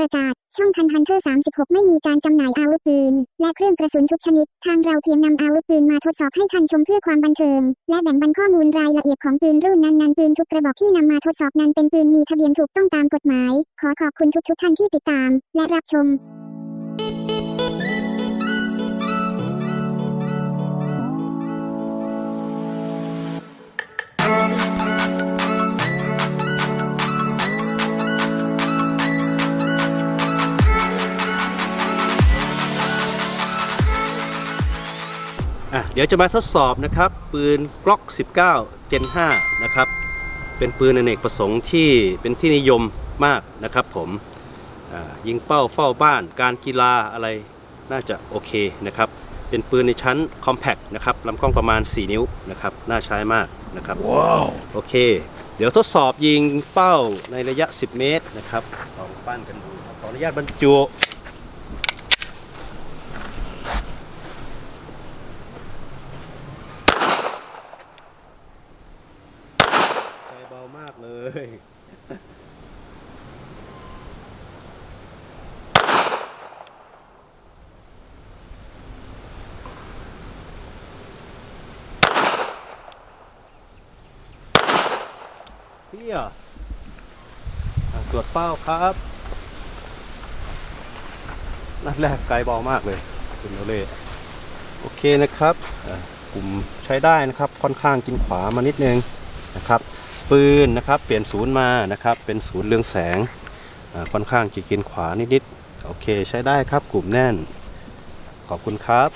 ประกาศ ช่องทันฮันเทอร์36 ไม่มีการจำหน่ายอาวุธปืน และเครื่องกระสุนทุกชนิด ทางเราเพียงนำอาวุธปืนมาทดสอบให้ท่านชมเพื่อความบันเทิง และแบ่งบันข้อมูลรายละเอียดของปืนรุ่นนั้นๆปืนทุกกระบอกที่นำมาทดสอบนั้นเป็นปืนมีทะเบียนถูกต้องตามกฎหมาย ขอขอบคุณทุกทุกท่านที่ติดตาม และรับชม อะเดี๋ยวจะมาทดสอบนะครับปืนกล็อก 19 Gen 5นะครับเป็นปืนอเนกประสงค์ที่เป็นที่นิยมมากนะครับผมอ่ายิงเป้าเฝ้าบ้านการกีฬาอะไรน่าจะโอเคนะครับเป็นปืนในชั้น Compact นะครับลำกล้องประมาณ 4 นิ้วนะครับน่าใช้มากนะครับโอเค เดี๋ยวทดสอบยิงเป้าในระยะ 10 เมตรนะครับลองปั้นกันดูครับขออนุญาตบรรจุ เบามากเลยเพี้ยอะตรวจเป้าครับนัดแรกไกลเบามากเลยคุณโอเล่โอเคนะครับกลุ่มใช้ได้นะครับค่อนข้างกินขวามานิดนึงนะครับ ปืนนะครับ เปลี่ยนศูนย์มานะครับ เป็นศูนย์เรืองแสงค่อนข้างจะกินขวานิดๆโอเคใช้ได้ครับกลุ่มแน่น ขอบคุณครับ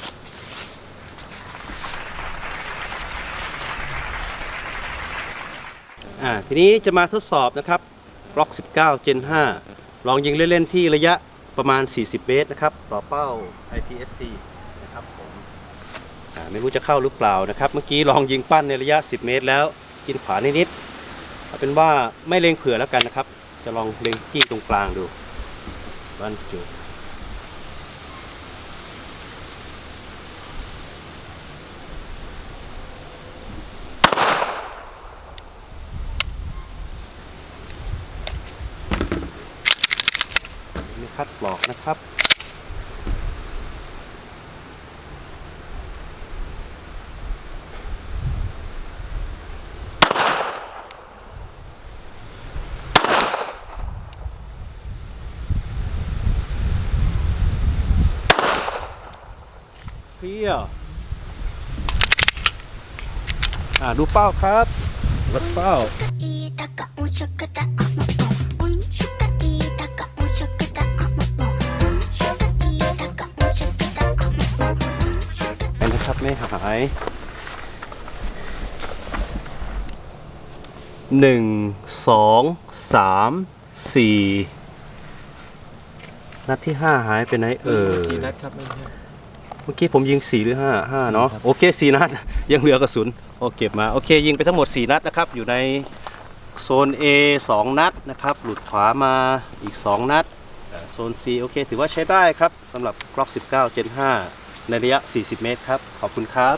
อ่าทีนี้จะมาทดสอบนะครับบล็อก 19 Gen 5 ลองยิงเล่น ๆ ที่ระยะประมาณ 40 เมตรนะครับ ต่อเป้า IPSC นะครับผมไม่รู้จะเข้าหรือเปล่านะครับ เมื่อกี้ลองยิงปั้นในระยะ 10 เมตรแล้ว กินขวานิดๆ เอาเป็นว่าไม่เล็งเผื่อแล้วกันนะครับ จะลองเล็งที่ตรงกลางดูบรรจุไม่คัดปลอกนะครับ พียอ่าดูเป้าครับวัดเป้าอันนะครับไม่หายหนึ่งสองสามสี่นัดที่ห้าหายไปไหนเออสี่นัดครับไม่ใช่ เมื่อกี้ผมยิงสี่หรือห้าห้าเนาะโอเคสี่นัด ยังเหลือกระสุนโอเก็บมา โอเค ยิงไปทั้งหมด 4 นัดนะครับ อยู่ในโซน A 2 นัดนะครับ หลุดขวามาอีก 2 นัดเอ่อโซน C โอเค ถือว่าใช้ได้ครับสำหรับกล็อก 19 Gen 5 ในระยะ 40 เมตรครับ ขอบคุณครับ